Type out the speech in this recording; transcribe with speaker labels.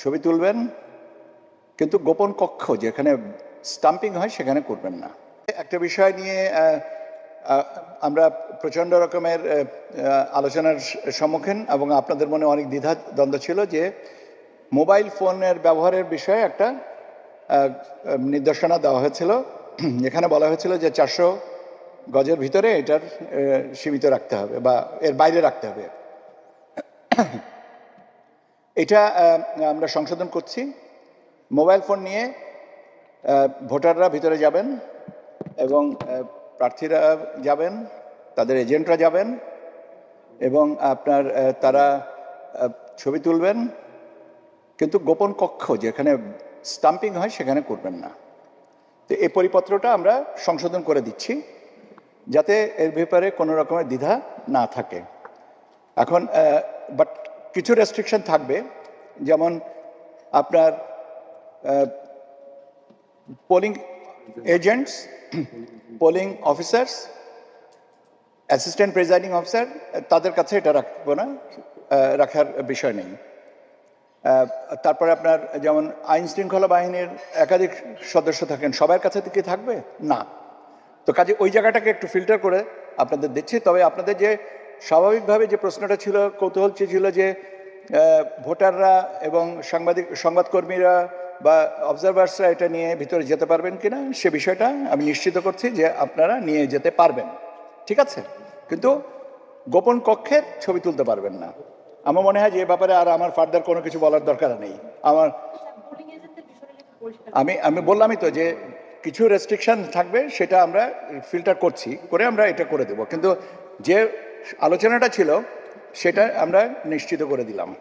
Speaker 1: ছবি তুলবেন, কিন্তু গোপন কক্ষ যেখানে স্টাম্পিং হয় সেখানে করবেন না। একটা বিষয় নিয়ে আমরা প্রচণ্ড রকমের আলোচনার সম্মুখীন এবং আপনাদের মনে অনেক দ্বিধা, দ্বন্দ্ব ছিল যে মোবাইল ফোনের ব্যবহারের বিষয়ে একটা নির্দেশনা দেওয়া হয়েছিল। এখানে বলা হয়েছিল যে চারশো গজের ভিতরে এটার সীমিত রাখতে হবে বা এর বাইরে রাখতে হবে। এটা আমরা সংশোধন করছি। মোবাইল ফোন নিয়ে ভোটাররা ভিতরে যাবেন এবং প্রার্থীরা যাবেন, তাদের এজেন্টরা যাবেন এবং আপনার তারা ছবি তুলবেন। কিন্তু গোপন কক্ষ যেখানে স্টাম্পিং হয় সেখানে করবেন না। তো এই পরিপত্রটা আমরা সংশোধন করে দিচ্ছি যাতে এর ব্যাপারে কোনো রকমের দ্বিধা না থাকে। এখন বাট কিছু রেস্ট্রিকশন থাকবে, যেমন আপনার polling agents polling officers assistant presiding officer তাদের কাছে এটা রাখব না রাখার বিষয় নেই। তারপরে আপনার যেমন আইন শৃঙ্খলা বাহিনীর একাধিক সদস্য থাকেন, সবার কাছে কি থাকবে? না। তো কাজে ওই জায়গাটাকে একটু ফিল্টার করে আপনাদের দিচ্ছি। তবে আপনাদের যে স্বাভাবিকভাবে যে প্রশ্নটা ছিল, কৌতূহল ছিল যে ভোটাররা এবং সাংবাদিক, সংবাদকর্মীরা বা অবজারভার্সরা এটা নিয়ে ভিতরে যেতে পারবেন কিনা সে বিষয়টা আমি নিশ্চিত করছি যে আপনারা নিয়ে যেতে পারবেন। ঠিক আছে? কিন্তু গোপন কক্ষে ছবি তুলতে পারবেন না। আমার মনে হয় যে ব্যাপারে আর আমার ফার্দার কোনো কিছু বলার দরকার নেই। আমার আমি আমি বললামই তো যে কিছু রেস্ট্রিকশন থাকবে, সেটা আমরা ফিল্টার করছি, করে আমরা এটা করে দেব। কিন্তু যে আলোচনাটা ছিল সেটা আমরা নিশ্চিত করে দিলাম।